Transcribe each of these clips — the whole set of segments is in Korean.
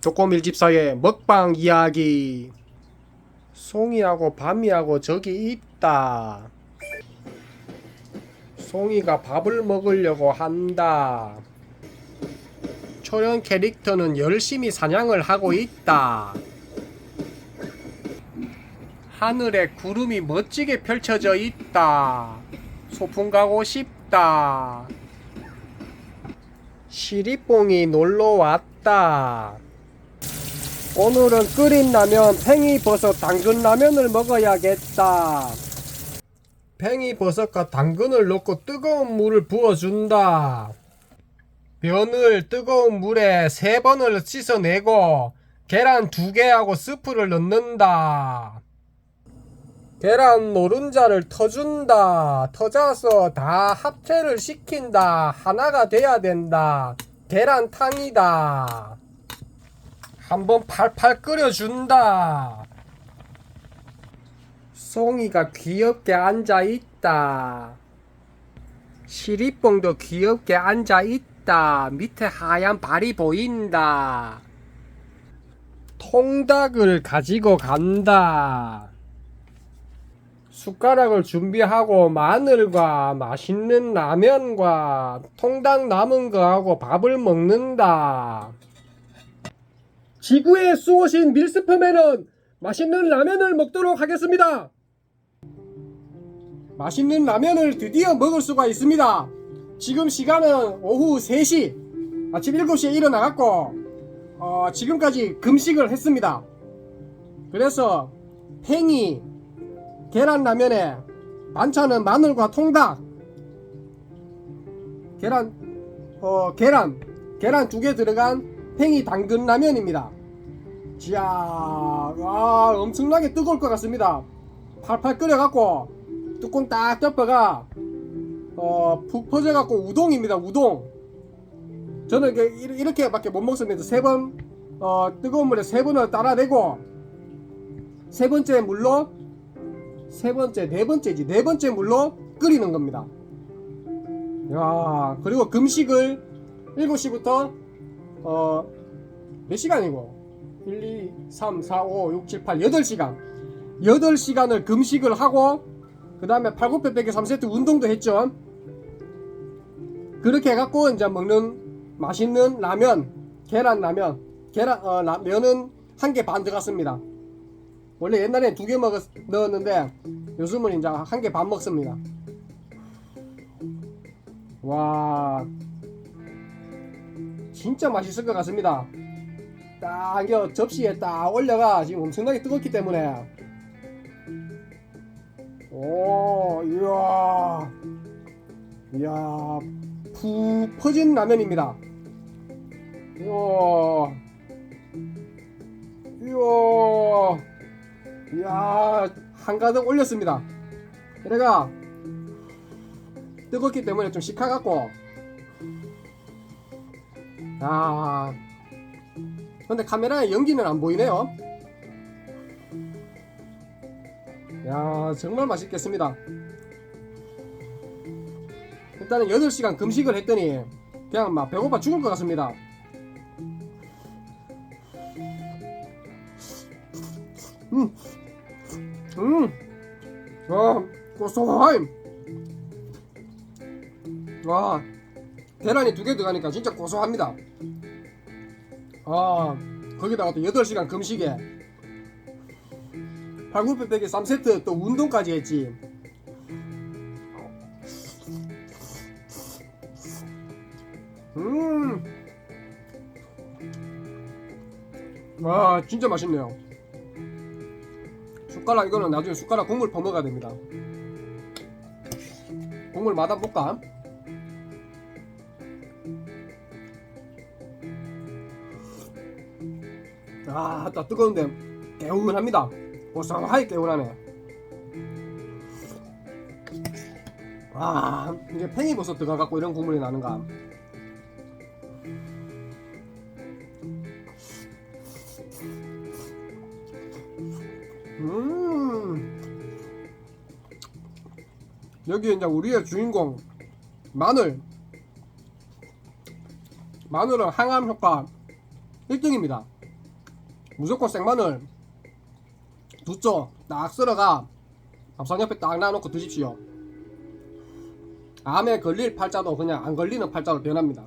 조꼬밀 집사의 먹방 이야기. 송이하고 밤이하고 저기 있다. 송이가 밥을 먹으려고 한다. 초련 캐릭터는 열심히 사냥을 하고 있다. 하늘에 구름이 멋지게 펼쳐져 있다. 소풍 가고 싶다. 시리뽕이 놀러 왔다. 오늘은 끓인 라면 팽이버섯 당근 라면을 먹어야겠다. 팽이버섯과 당근을 넣고 뜨거운 물을 부어준다. 면을 뜨거운 물에 세 번을 씻어내고 계란 두 개하고 스프를 넣는다. 계란 노른자를 터준다. 터져서 다 합체를 시킨다. 하나가 돼야 된다. 계란탕이다. 한번 팔팔 끓여준다. 송이가 귀엽게 앉아 있다. 시리뽕도 귀엽게 앉아 있다. 밑에 하얀 발이 보인다. 통닭을 가지고 간다. 숟가락을 준비하고 마늘과 맛있는 라면과 통닭 남은 거하고 밥을 먹는다. 지구에 쏘신 밀스퍼맨은 맛있는 라면을 먹도록 하겠습니다. 맛있는 라면을 드디어 먹을 수가 있습니다. 지금 시간은 오후 3시, 아침 7시에 일어나갖고, 어, 지금까지 금식을 했습니다. 그래서 팽이, 계란 라면에 반찬은 마늘과 통닭, 계란, 어, 계란, 계란 두 개 들어간 팽이 당근 라면입니다. 이야, 와, 엄청나게 뜨거울 것 같습니다. 팔팔 끓여갖고, 뚜껑 딱 덮어가, 어, 푹 퍼져갖고 우동입니다, 우동. 저는 이게 이- 이렇게밖에 못 먹습니다. 세 번, 어, 뜨거운 물에 세 번을 따라내고, 세 번째 물로, 세 번째, 네 번째지, 네 번째 물로 끓이는 겁니다. 야 그리고 금식을 7시부터, 어, 몇 시간이고? 1, 2, 3, 4, 5, 6, 7, 8, 8시간. 8시간을 금식을 하고, 그 다음에 팔굽혀펴기 3세트 운동도 했죠. 그렇게 해갖고, 이제 먹는 맛있는 라면, 계란 라면, 계란, 어, 라, 면은 한 개 반 들어갔습니다. 원래 옛날에 두 개 먹었, 넣었는데, 요즘은 이제 한 개 반 먹습니다. 와, 진짜 맛있을 것 같습니다. 딱 이거 접시에 딱 올려가 지금 엄청나게 뜨겁기 때문에. 오 이야. 이야 푹 퍼진 라면입니다. 이야. 이야. 이야 한가득 올렸습니다. 그래가 뜨겁기 때문에 좀 식혀갖고. 아 근데 카메라에 연기는 안 보이네요. 야, 정말 맛있겠습니다. 일단은 8시간 금식을 했더니 그냥 막 배고파 죽을 것 같습니다. 음, 음, 와, 고소함. 와, 계란이 두 개 들어가니까 진짜 고소합니다. 아 거기다가 또 8시간 금식에. 팔굽혀펴기 3세트 또 운동까지 했지. 음와 진짜 맛있네요. 숟가락 이거는 나중에 숟가락 국물 퍼먹어야 됩니다. 국물 맛 한번 볼까? 아, 딱 뜨거운데 개운합니다. 고소하게 개운하네. 아, 이제 팽이버섯 들어가갖고 이런 국물이 나는가. 음. 여기 이제 우리의 주인공 마늘. 마늘은 항암 효과 1등입니다. 무조건 생마늘 두쪽 딱 썰어가 밥상 옆에 딱 놔놓고 드십시오. 암에 걸릴 팔자도 그냥 안 걸리는 팔자로 변합니다.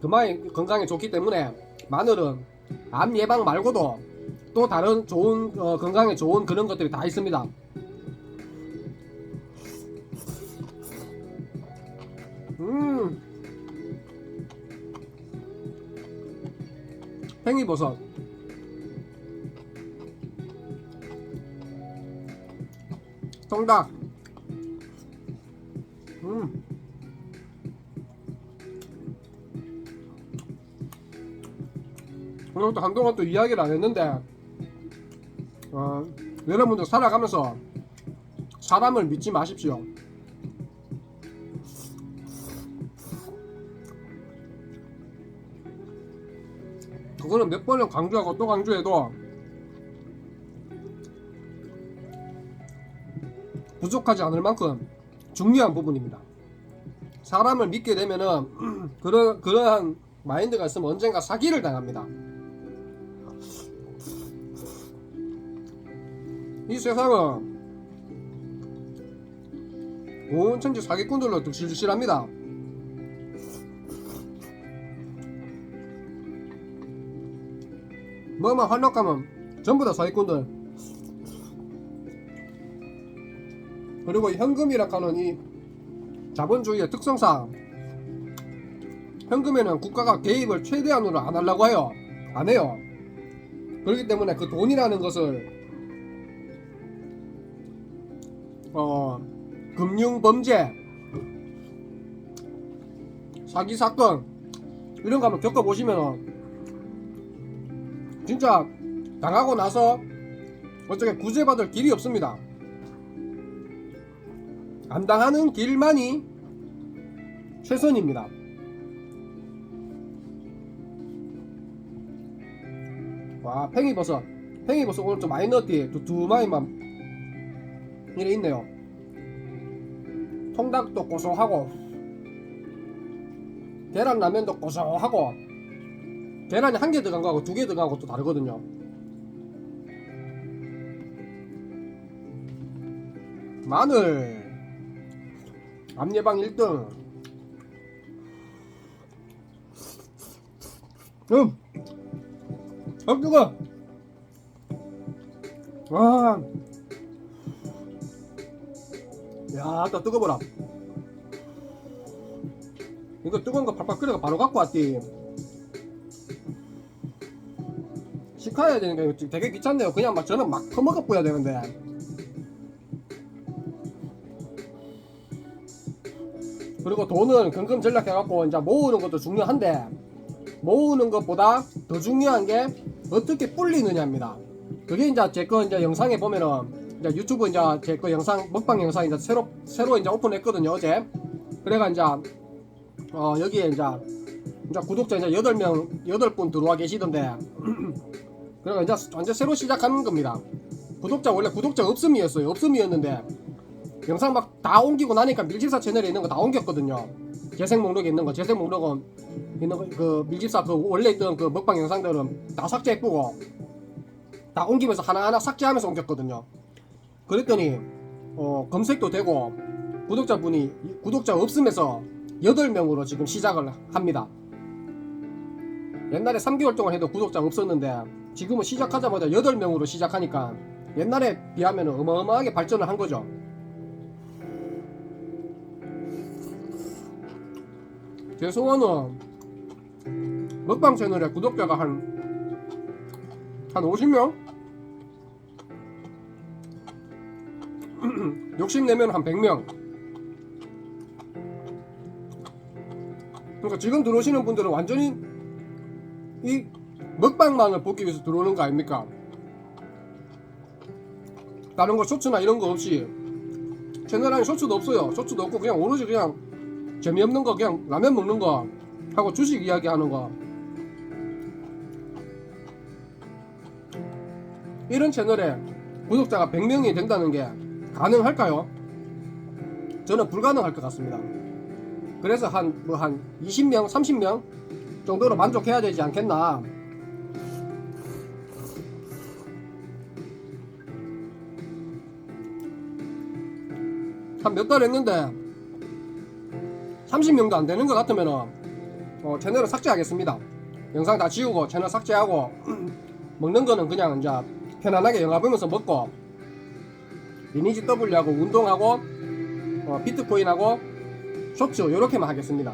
그만이 건강에 좋기 때문에 마늘은 암 예방 말고도 또 다른 좋은 어, 건강에 좋은 그런 것들이 다 있습니다. 팽이버섯. 통닭. 음. 오늘 또 한동안 또 이야기를 안 했는데, 어, 여러분들 살아가면서 사람을 믿지 마십시오. 그거는 몇 번을 강조하고 또 강조해도 부족하지 않을 만큼 중요한 부분입니다. 사람을 믿게 되면은 그런 그러한 마인드가 있으면 언젠가 사기를 당합니다. 이 세상은 온천지 사기꾼들로 득실득실합니다. 뭐만 활력하면 전부 다 사기꾼들. 그리고 현금이라 하는 이 자본주의의 특성상 현금에는 국가가 개입을 최대한으로 안 하려고 해요. 안 해요. 그렇기 때문에 그 돈이라는 것을 어 금융 범죄 사기 사건 이런 거 한번 겪어 보시면은 진짜 당하고 나서 어떻게 구제받을 길이 없습니다. 안 당하는 길만이 최선입니다. 와 팽이버섯 팽이버섯 오늘 좀 많이 넣었디 두툼하이만 이래 있네요 통닭도 고소하고 계란라면도 고소하고 계란이 한 개 들어간 거하고 두 개 들어간 것도 다르거든요 마늘 암 예방 1등 음 어, 뜨거! 와. 야, 또 뜨거워라. 이거 뜨거운 거 팔팔 끓여가 바로 갖고 왔디. 식혀야 되니까 되게 귀찮네요. 그냥 막 저는 막 퍼먹어 뿌야 되는데. 그리고 돈은 금금 전략해갖고 이제 모으는 것도 중요한데 모으는 것보다 더 중요한 게 어떻게 불리느냐입니다. 그게 이제 제 거 이제 영상에 보면은 이제 유튜브 이제 제 거 영상 먹방 영상 이제 새로 새로 이제 오픈했거든요 어제. 그래가 이제 어 여기에 이제 이제 구독자 이제 8명 8분 들어와 계시던데 그래가 이제 완전 새로 시작하는 겁니다. 구독자 원래 구독자 없음이었어요. 없음이었는데 영상 막 다 옮기고 나니까 밀집사 채널에 있는 거 다 옮겼거든요. 재생 목록에 있는 거 재생 목록은 있는 거, 그 밀집사 그 원래 있던 그 먹방 영상들은 다 삭제했고 다 옮기면서 하나하나 삭제하면서 옮겼거든요. 그랬더니 어, 검색도 되고 구독자분이 구독자 없음에서 8명으로 지금 시작을 합니다. 옛날에 3개월 동안 해도 구독자 없었는데 지금은 시작하자마자 8명으로 시작하니까 옛날에 비하면 어마어마하게 발전을 한 거죠. 제 소원은 먹방 채널에 구독자가 한, 한 50명? 욕심내면 한 100명. 그러니까 지금 들어오시는 분들은 완전히 이 먹방만을 보기 위해서 들어오는 거 아닙니까? 다른 거 쇼츠나 이런 거 없이 채널 안에 쇼츠도 없어요. 쇼츠도 없고 그냥 오로지 그냥 재미없는 거 그냥 라면 먹는 거 하고 주식 이야기 하는 거 이런 채널에 구독자가 100명이 된다는 게 가능할까요? 저는 불가능할 것 같습니다. 그래서 한 뭐한 20명, 30명 정도로 만족해야 되지 않겠나 한 몇 달 했는데 30명도 안 되는 것 같으면은 어, 채널을 삭제하겠습니다. 영상 다 지우고 채널 삭제하고 먹는 거는 그냥 이제 편안하게 영화 보면서 먹고 리니지 W하고 운동하고 어, 비트코인하고 쇼츠 요렇게만 하겠습니다.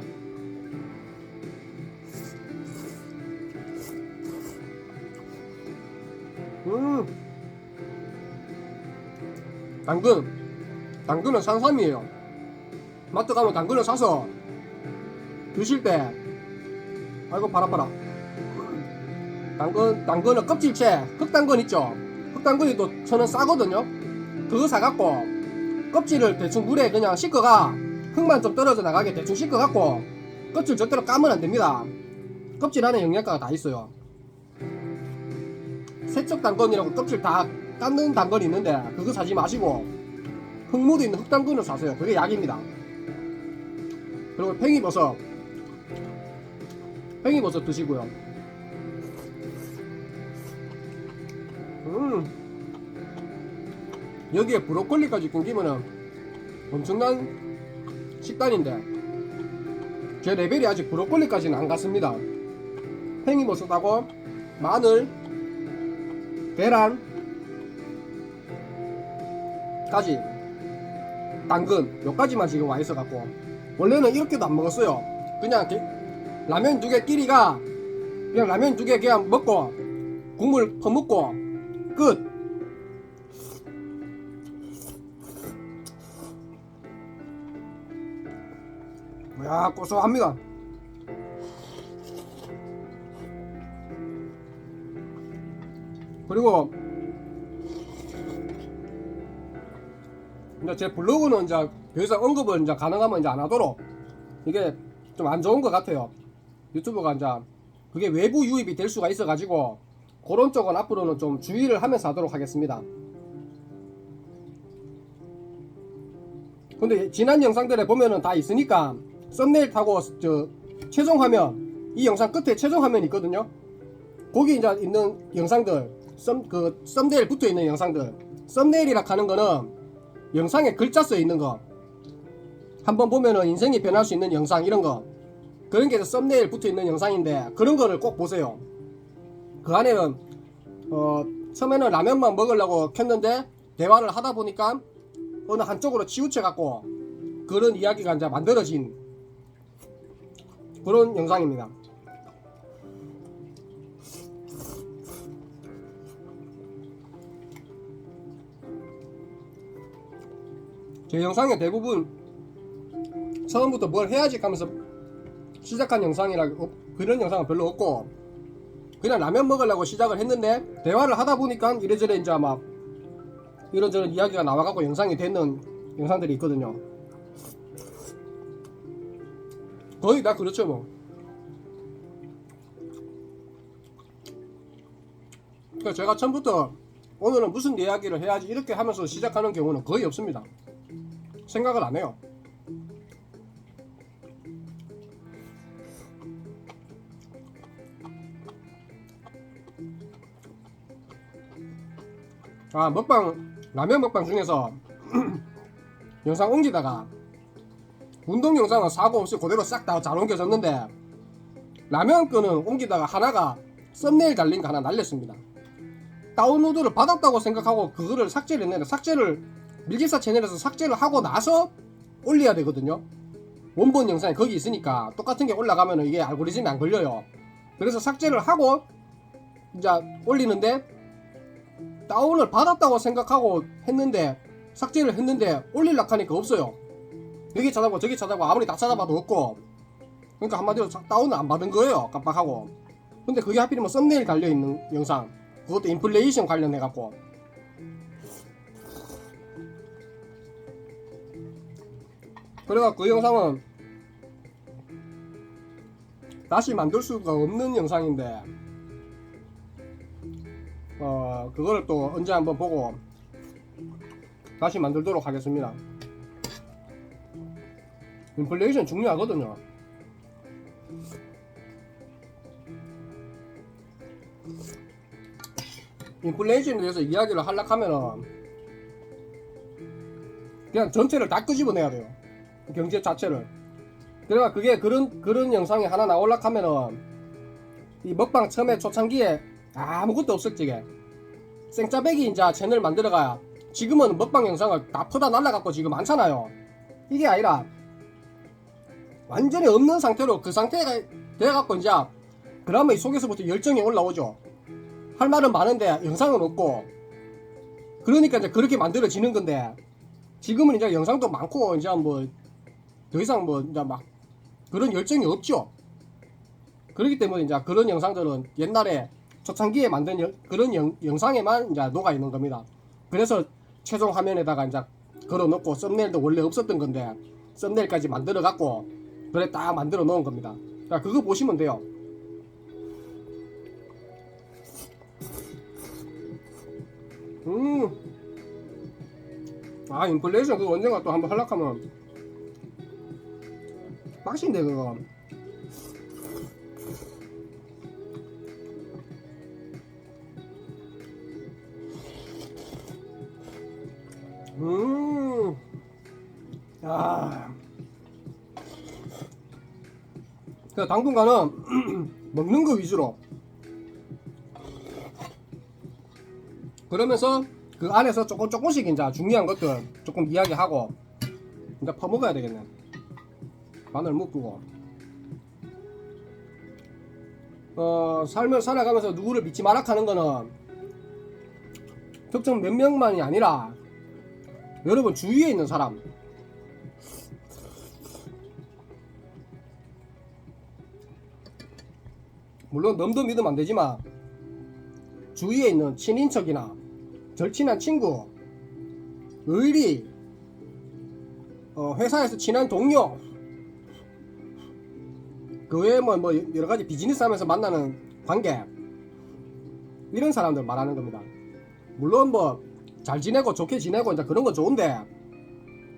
음 당근 당근은 산삼이에요. 마트 가면 당근을 사서 드실 때 아이고 바라 바라 당근 당근은 껍질채 흑당근 있죠? 흑당근이 또 저는 싸거든요. 그거 사갖고 껍질을 대충 물에 그냥 씻어가 흙만 좀 떨어져 나가게 대충 씻어갖고 껍질 절대로 까면 안 됩니다. 껍질 안에 영양가가 다 있어요. 세척 당근이라고 껍질 다 깎는 당근이 있는데 그거 사지 마시고 흙무도 있는 흑당근을 사세요. 그게 약입니다. 그리고 팽이버섯. 팽이버섯 드시고요. 음. 여기에 브로콜리까지 끊기면은 엄청난 식단인데 제 레벨이 아직 브로콜리까지는 안 갔습니다. 팽이버섯하고 마늘 계란 까지 당근 요까지만 지금 와 있어 갖고 원래는 이렇게도 안 먹었어요. 그냥 게- 라면 두 개 끼리가 그냥 라면 두 개 그냥 먹고 국물 퍼먹고 끝. 야 고소합니다. 그리고 이제 제 블로그는 이제 더 이상 언급을 이제 가능하면 이제 안 하도록 이게 좀 안 좋은 것 같아요. 유튜브가 이제 그게 외부 유입이 될 수가 있어 가지고 그런 쪽은 앞으로는 좀 주의를 하면서 하도록 하겠습니다. 근데 지난 영상들에 보면은 다 있으니까 썸네일 타고 저 최종 화면 이 영상 끝에 최종 화면 있거든요. 거기 이제 있는 영상들 썸 그 썸네일 붙어 있는 영상들 썸네일이라 하는 거는 영상에 글자 써 있는 거 한번 보면은 인생이 변할 수 있는 영상 이런 거 그런 게 썸네일 붙어 있는 영상인데 그런 거를 꼭 보세요. 그 안에는 어 처음에는 라면만 먹으려고 켰는데 대화를 하다 보니까 어느 한쪽으로 치우쳐 갖고 그런 이야기가 이제 만들어진 그런 영상입니다. 제 영상의 대부분 처음부터 뭘 해야지 하면서 시작한 영상이라 어, 그런 영상은 별로 없고 그냥 라면 먹으려고 시작을 했는데 대화를 하다 보니까 이래저래 이제 막 이런저런 이야기가 나와갖고 영상이 되는 영상들이 있거든요. 거의 다 그렇죠 뭐. 그러니까 제가 처음부터 오늘은 무슨 이야기를 해야지 이렇게 하면서 시작하는 경우는 거의 없습니다. 생각을 안 해요. 아 먹방 라면 먹방 중에서 영상 옮기다가 운동 영상은 사고 없이 그대로 싹 다 잘 옮겨졌는데 라면 거는 옮기다가 하나가 썸네일 달린 거 하나 날렸습니다. 다운로드를 받았다고 생각하고 그거를 삭제를 했는데 삭제를 밀집사 채널에서 삭제를 하고 나서 올려야 되거든요. 원본 영상이 거기 있으니까 똑같은 게 올라가면 이게 알고리즘이 안 걸려요. 그래서 삭제를 하고 이제 올리는데 다운을 받았다고 생각하고 했는데 삭제를 했는데 올릴락 하니까 없어요. 여기 찾아보고 저기 찾아보고 아무리 다 찾아봐도 없고 그러니까 한마디로 자- 다운을 안 받은 거예요. 깜빡하고. 근데 그게 하필이면 썸네일 달려있는 영상 그것도 인플레이션 관련해갖고 그래가 그 영상은 다시 만들 수가 없는 영상인데 어 그거를 또 언제 한번 보고 다시 만들도록 하겠습니다. 인플레이션 중요하거든요. 인플레이션에 대해서 이야기를 하려고 하면은 그냥 전체를 다 끄집어내야 돼요. 경제 자체를. 그러니까 그게 그런 그런 영상이 하나 나올라 하면은 이 먹방 처음에 초창기에 아무것도 없었지 게 생짜배기 이제 채널 만들어가야 지금은 먹방 영상을 다 퍼다 날라갖고 지금 많잖아요. 이게 아니라 완전히 없는 상태로 그 상태가 돼갖고 이제 이 속에서부터 열정이 올라오죠. 할 말은 많은데 영상은 없고 그러니까 이제 그렇게 만들어지는 건데 지금은 이제 영상도 많고 이제 뭐 더 이상 뭐 이제 막 그런 열정이 없죠. 그렇기 때문에 이제 그런 영상들은 옛날에 초창기에 만든 여- 그런 영, 영상에만 이제 녹아 있는 겁니다. 그래서 최종 화면에다가 이제 걸어놓고 썸네일도 원래 없었던 건데 썸네일까지 만들어 갖고 그래 딱 만들어 놓은 겁니다. 자 그거 보시면 돼요. 음. 아 인플레이션 그거 언젠가 또 한번 하락하면 빡신데 그거. 음. 야. 그 당분간은 먹는 거 위주로. 그러면서 그 안에서 조금 조금씩 이제 중요한 것들 조금 이야기하고 이제 퍼먹어야 되겠네. 마늘 묶고. 어, 삶을 살아가면서 누구를 믿지 마라 하는 거는 특정 몇 명만이 아니라 여러분 주위에 있는 사람 물론 넘도 믿으면 안 되지만 주위에 있는 친인척이나 절친한 친구 의리 어, 회사에서 친한 동료 그 외에 뭐, 뭐 여러 가지 비즈니스 하면서 만나는 관계 이런 사람들 말하는 겁니다. 물론 뭐 잘 지내고 좋게 지내고 이제 그런 건 좋은데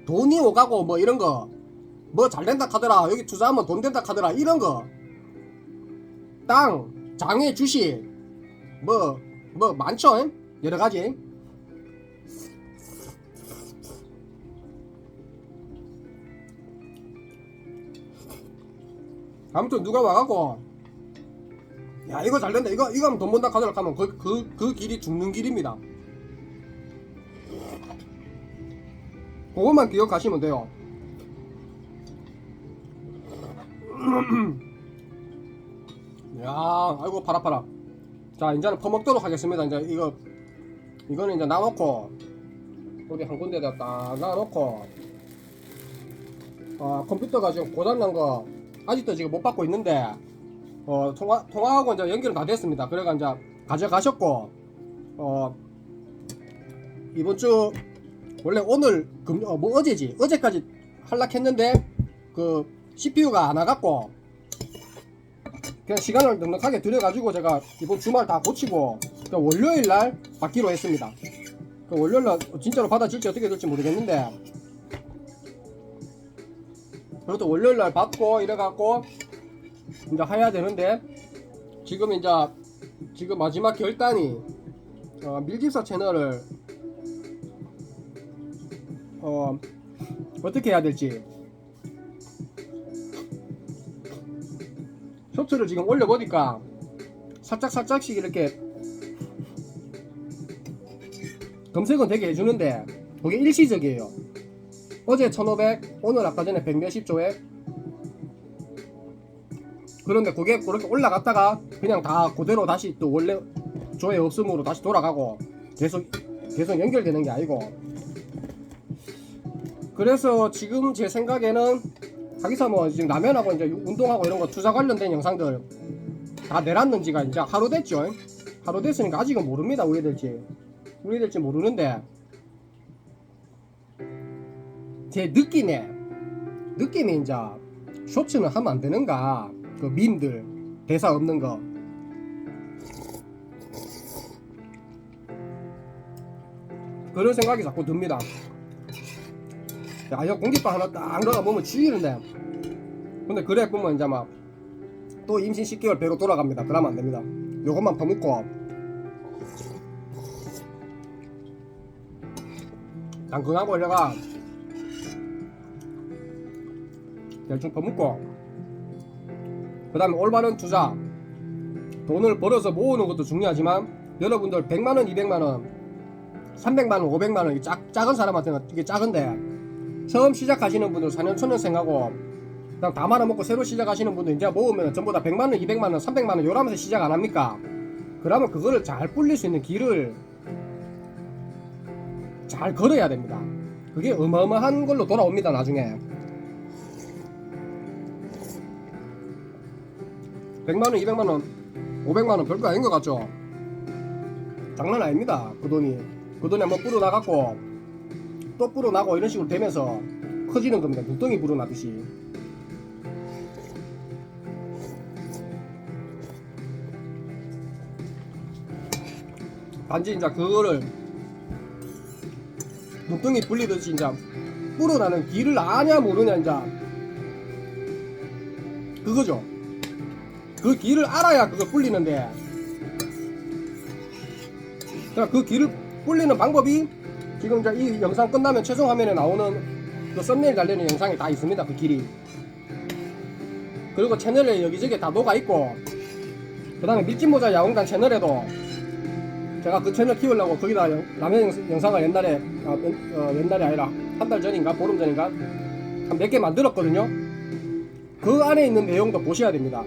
돈이 오가고 뭐 이런 거 뭐 잘 된다 카더라 여기 투자하면 돈 된다 카더라 이런 거 땅, 장애, 주식 뭐뭐 많죠 잉? 여러 가지 아무튼 누가 와갖고 야 이거 잘 된다. 이거 이거 하면 돈 번다 카더라 하면 그, 그, 그 길이 죽는 길입니다. 그것만 기억하시면 돼요. 야 아이고 팔아 팔아. 자 이제는 퍼먹도록 하겠습니다. 이제 이거 이거는 이제 놔놓고 우리 한 군데다 딱 놔놓고 어, 컴퓨터가 지금 고장난 거 아직도 지금 못 받고 있는데 어, 통화, 통화하고 이제 연결은 다 됐습니다 그래가 이제 가져가셨고 어, 이번 주 원래 오늘 금, 어, 뭐 어제지 어제까지 할락했는데 그 CPU가 안 와갖고 그냥 시간을 넉넉하게 들여가지고 제가 이번 주말 다 고치고 그 월요일 날 받기로 했습니다. 그 월요일 날 진짜로 받아질지 어떻게 될지 모르겠는데 그래도 월요일 날 받고 이래갖고 이제 해야 되는데 지금 이제 지금 마지막 결단이 어, 밀집사 채널을 어, 어떻게 해야 될지. 쇼트를 지금 올려보니까 살짝 살짝씩 이렇게 검색은 되게 해주는데 그게 일시적이에요 어제 1500 오늘 아까 전에 100 몇십 조에 그런데 그게 그렇게 올라갔다가 그냥 다 그대로 다시 또 원래 조회 없음으로 다시 돌아가고 계속 계속 연결되는 게 아니고 그래서 지금 제 생각에는 자기사 뭐 지금 라면하고 이제 운동하고 이런 거 투자 관련된 영상들 다 내놨는 지가 이제 하루 됐죠. 하루 됐으니까 아직은 모릅니다. 우리 될지. 우리 될지 모르는데 제 느낌에 느낌이 이제 쇼츠는 하면 안 되는가 그 밈들 대사 없는 거 그런 생각이 자꾸 듭니다. 야, 이거 공깃밥 하나 딱 넣어가 보면 지리는데. 근데 그래 보면 이제 막 또 임신 10개월 배로 돌아갑니다. 그러면 안 됩니다. 요것만 퍼먹고 당근하고 이래가 대충 퍼먹고 그 다음에 올바른 투자. 돈을 벌어서 모으는 것도 중요하지만 여러분들 100만원 200만원 300만원 500만원 이게 작, 작은 사람한테는 이게 작은데 처음 시작하시는 분들 4년 천년 생각하고 그냥 다 말아먹고 새로 시작하시는 분들 이제 모으면 전부 다 100만원 200만원 300만원 요러면서 시작 안 합니까? 그러면 그거를 잘 불릴 수 있는 길을 잘 걸어야 됩니다. 그게 어마어마한 걸로 돌아옵니다 나중에 100만원 200만원 500만원 별거 아닌 것 같죠? 장난 아닙니다 그 돈이. 그 돈에 한번 불어나갖고 또 불어나고 이런 식으로 되면서 커지는 겁니다. 눈덩이 불어나듯이. 단지 이제 그거를 눈덩이 불리듯이 이제 불어나는 길을 아냐 모르냐 이제 그거죠 그 길을 알아야 그걸 불리는데. 그러니까 그 길을 불리는 방법이 지금 이 영상 끝나면 최종 화면에 나오는 그 썸네일 달리는 영상이 다 있습니다 그 길이. 그리고 채널에 여기저기 다 녹아 있고 그 다음에 밀짚모자 야옹단 채널에도 제가 그 채널 키우려고 거기다 영- 라면 영- 영상을 옛날에 아, 연- 어, 옛날이 아니라 한 달 전인가 보름 전인가 한 몇 개 만들었거든요. 그 안에 있는 내용도 보셔야 됩니다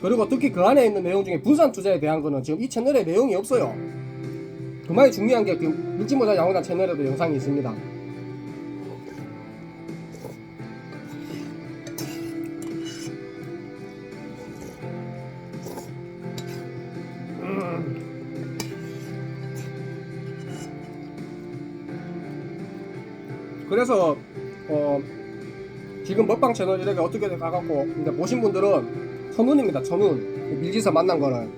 그리고 특히 그 안에 있는 내용 중에 분산 투자에 대한 거는 지금 이 채널에 내용이 없어요. 그만이 중요한 게그 밀짚모자 야옹단 채널에도 영상이 있습니다. 그래서 어 지금 먹방 채널 이렇게 어떻게 가갖고 근데 보신 분들은 천운입니다. 천운 밀지서 만난 거는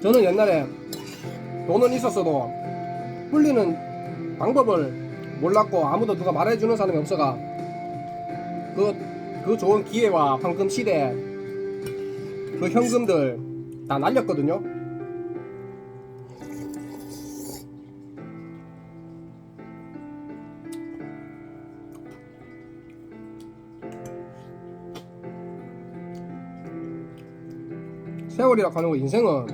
저는 옛날에 돈은 있었어도 불리는 방법을 몰랐고 아무도 누가 말해주는 사람이 없어가 그, 그 좋은 기회와 황금 시대 그 현금들 다 날렸거든요 세월이라 하는 거 인생은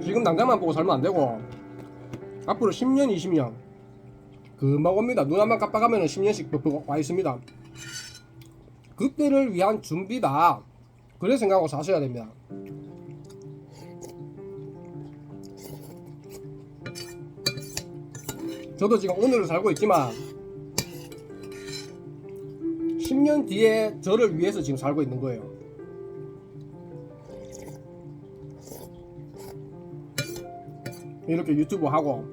지금 당장만 보고 살면 안 되고 앞으로 10년, 20년 금방 옵니다. 눈 한번 깜빡하면 10년씩 더와 있습니다. 그때를 위한 준비다. 그래 생각하고 사셔야 됩니다. 저도 지금 오늘을 살고 있지만 10년 뒤에 저를 위해서 지금 살고 있는 거예요. 이렇게 유튜브 하고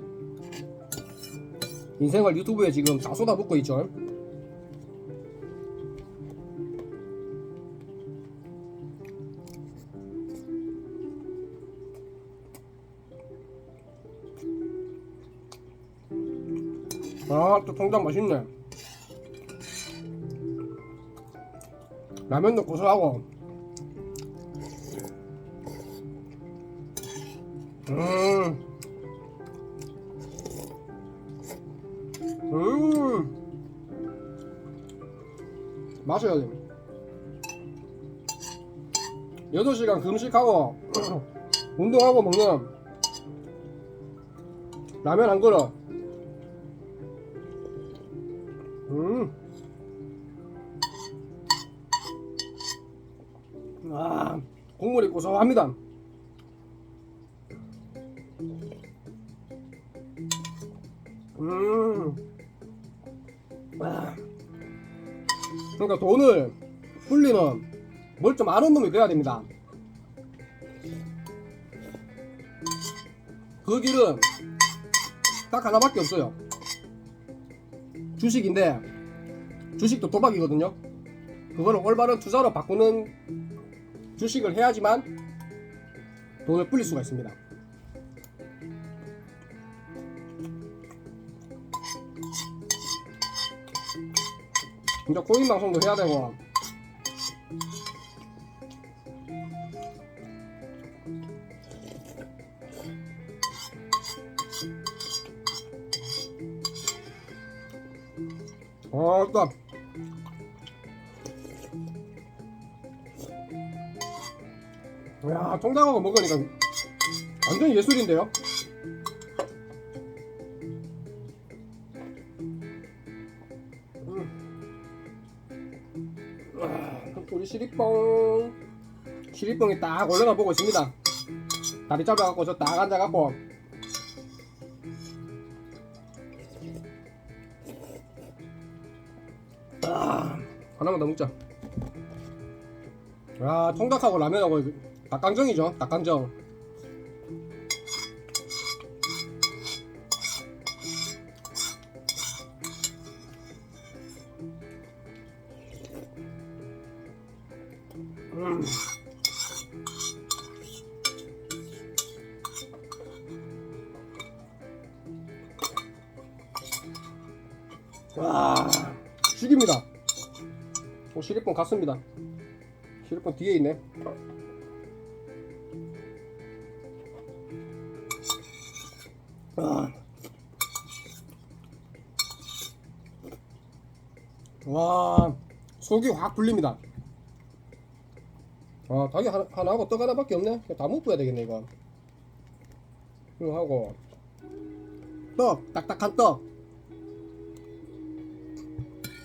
인생을 유튜브에 지금 다 쏟아붓고 있죠. 아, 또 통닭 맛있네. 라면도 고소하고. 음. 음. 마셔야 돼. 8시간 금식하고 운동하고 먹는 라면 한 그릇. 음. 아, 국물이 고소합니다. 음. 아. 그러니까 돈을 불리는 뭘 좀 아는 놈이 돼야 됩니다. 그 길은 딱 하나밖에 없어요. 주식인데 주식도 도박이거든요. 그거를 올바른 투자로 바꾸는 주식을 해야지만 돈을 불릴 수가 있습니다. 이제 코인 방송도 해야 되고 어, 또. 야, 통닭하고 먹으니까 완전 예술인데요? 시리뽕. 시리뽕이 딱 올라가 보고 있습니다. 다리 잡아갖고 저 딱 앉아갖고. 아, 하나만 더 먹자. 아 통닭하고 라면하고 닭강정이죠 닭강정 오 시리폰 갔습니다. 시리폰 뒤에 있네. 아. 와 속이 확 풀립니다. 아 닭이 하나, 하나하고 떡 하나밖에 없네. 다못 부어야 되겠네 이거. 이거 하고. 떡 딱딱한 떡.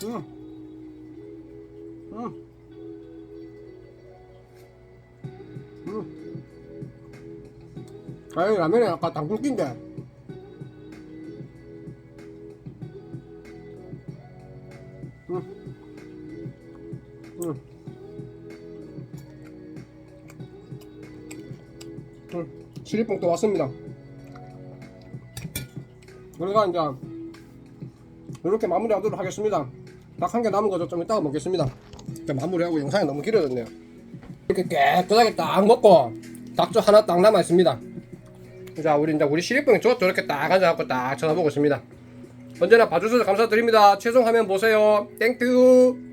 음. 음. 음. 아니 라면에 아까 당굵기인데 음. 음. 음. 시리뽕 또 왔습니다 우리가 이제 이렇게 마무리하도록 하겠습니다. 딱 한 개 남은 거죠. 좀 이따가 먹겠습니다. 이제 마무리하고 영상이 너무 길어졌네요. 이렇게 깨끗하게 딱 먹고 닭조 하나 딱 남아 있습니다. 자, 우리 이제 우리 시리뽕이 저것도 이렇게 딱 앉아갖고 딱 쳐다보고 있습니다. 언제나 봐주셔서 감사드립니다. 최종 화면 보세요. 땡큐.